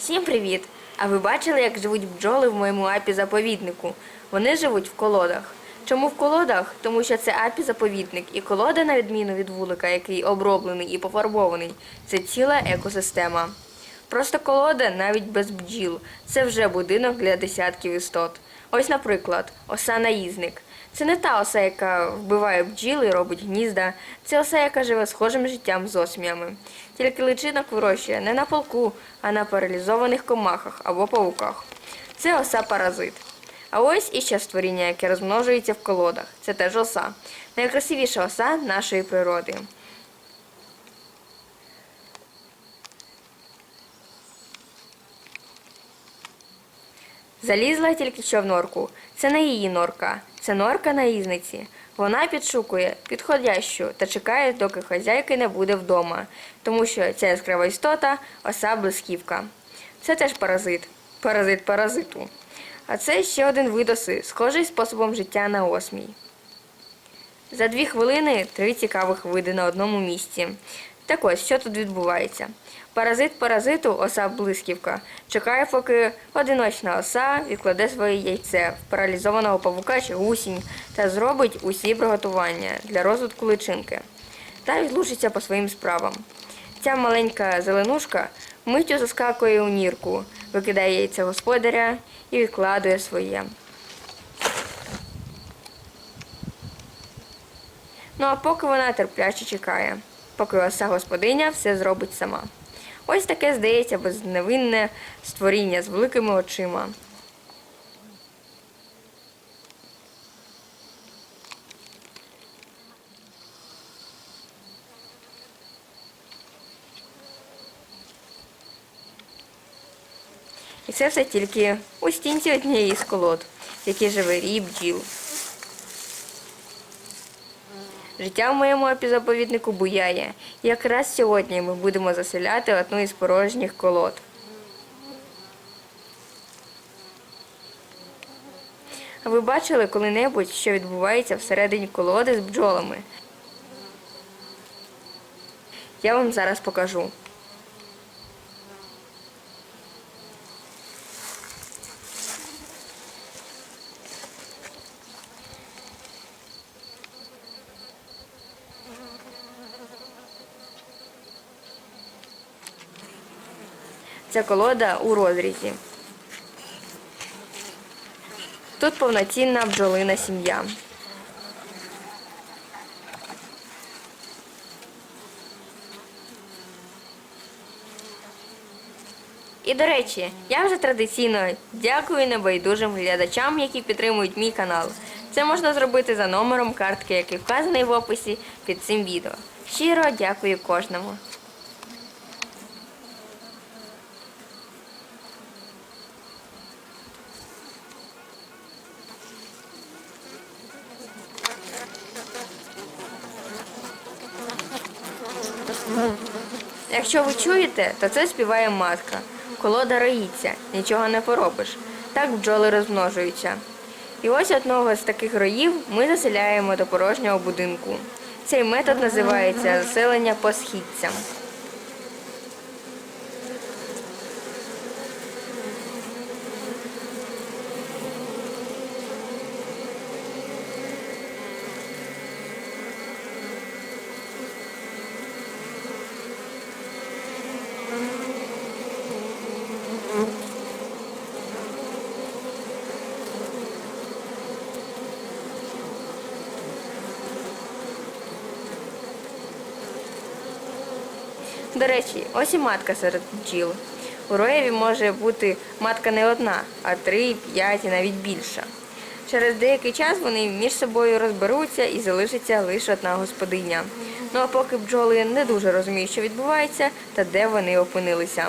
Всім привіт! А ви бачили, як живуть бджоли в моєму апі-заповіднику? Вони живуть в колодах. Чому в колодах? Тому що це апі-заповідник, і колода, на відміну від вулика, який оброблений і пофарбований, це ціла екосистема. Просто колода навіть без бджіл. Це вже будинок для десятків істот. Ось, наприклад, оса-наїзник. Це не та оса, яка вбиває бджіл і робить гнізда. Це оса, яка живе схожим життям з осміями. Тільки личинок вирощує не на полку, а на паралізованих комахах або павуках. Це оса-паразит. А ось іще створіння, яке розмножується в колодах. Це теж оса. Найкрасивіша оса нашої природи. Залізла тільки що в норку. Це не її норка, це норка наїзниці. Вона підшукує підходящу та чекає, доки хазяйки не буде вдома, тому що ця яскрава істота оса блисківка. Це теж паразит, паразит паразиту. А це ще один вид оси, схожий способом життя на осмій. За дві хвилини три цікавих види на одному місці. Так ось, що тут відбувається? Паразит паразиту, оса блисківка, чекає, поки одиночна оса відкладе своє яйце в паралізованого павука чи гусінь та зробить усі приготування для розвитку личинки та відлучиться по своїм справам. Ця маленька зеленушка миттю заскакує у нірку, викидає яйце господаря і відкладує своє. Ну а поки вона терпляче чекає, поки оса господиня все зробить сама. Ось таке, здається, безневинне створіння з великими очима. І це все тільки у стінці однієї з колод, в якій живе рій бджіл. Життя в моєму епізаповіднику буяє. Якраз сьогодні ми будемо заселяти одну із порожніх колод. А ви бачили коли-небудь, що відбувається всередині колоди з бджолами? Я вам зараз покажу. Ця колода у розрізі. Тут повноцінна бджолина сім'я. І до речі, я вже традиційно дякую небайдужим глядачам, які підтримують мій канал. Це можна зробити за номером картки, який вказаний в описі під цим відео. Щиро дякую кожному. Якщо ви чуєте, то це співає матка. Колода роїться, нічого не поробиш. Так бджоли розмножуються. І ось одного з таких роїв ми заселяємо до порожнього будинку. Цей метод називається заселення по східцям. До речі, ось і матка серед бджіл. У роєві може бути матка не одна, а три, п'ять і навіть більша. Через деякий час вони між собою розберуться і залишиться лише одна господиня. Ну а поки бджоли не дуже розуміють, що відбувається та де вони опинилися.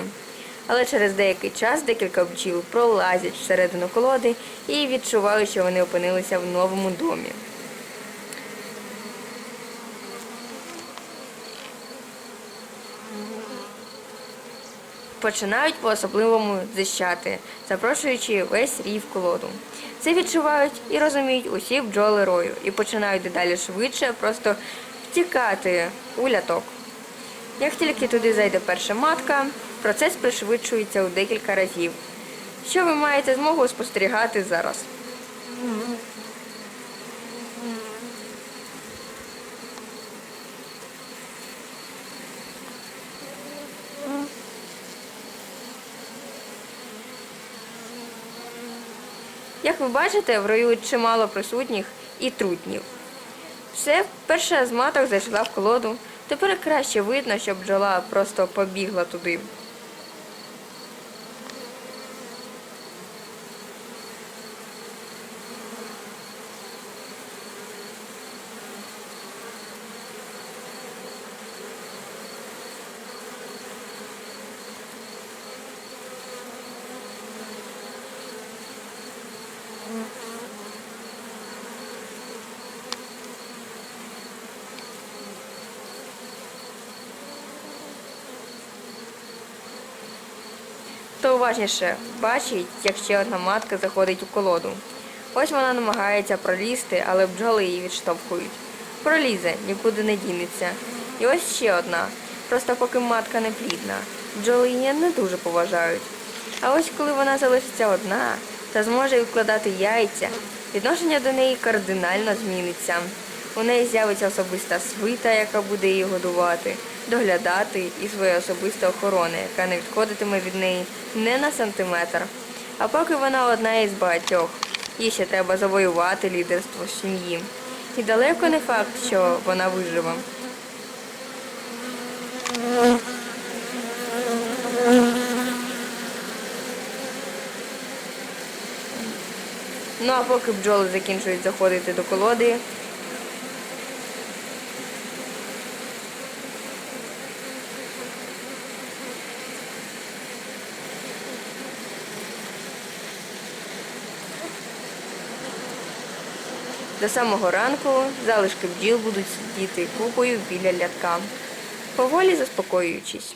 Але через деякий час декілька бджіл пролазять всередину колоди і відчувають, що вони опинилися в новому домі. Починають по-особливому зищати, запрошуючи весь рій в колоду. Це відчувають і розуміють усі бджоли рою і починають дедалі швидше просто втікати у ляток. Як тільки туди зайде перша матка, Процес пришвидшується у декілька разів, що ви маєте змогу спостерігати зараз. Як ви бачите, в раю чимало присутніх і трутнів. Все, перша з маток зайшла в колоду. Тепер краще видно, що бджола просто побігла туди. Хто уважніше бачить, як ще одна матка заходить у колоду. Ось вона намагається пролізти, але бджоли її відштовхують. Пролізе, нікуди не дінеться. І ось ще одна. Просто поки матка не плідна. Бджоли її не дуже поважають. А ось коли вона залишиться одна та зможе відкладати яйця, відношення до неї кардинально зміниться. У неї з'явиться особиста свита, яка буде її годувати, доглядати і своя особиста охорона, яка не відходитиме від неї не на сантиметр. А поки вона одна із багатьох, їй ще треба завоювати лідерство сім'ї. І далеко не факт, що вона виживе. Ну а поки бджоли закінчують заходити до колоди, До самого ранку залишки бджіл будуть сидіти купою біля лятка, поволі заспокоюючись.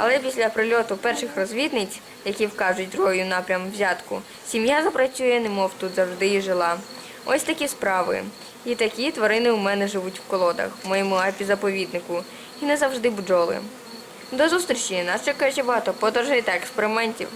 Але після прильоту перших розвідниць, які вкажуть другою напрям взятку, сім'я запрацює, немов тут завжди і жила. Ось такі справи. І такі тварини у мене живуть в колодах, в моєму апі-заповіднику, і не завжди бджоли. До зустрічі! Нас чекає ще багато подорожей та експериментів.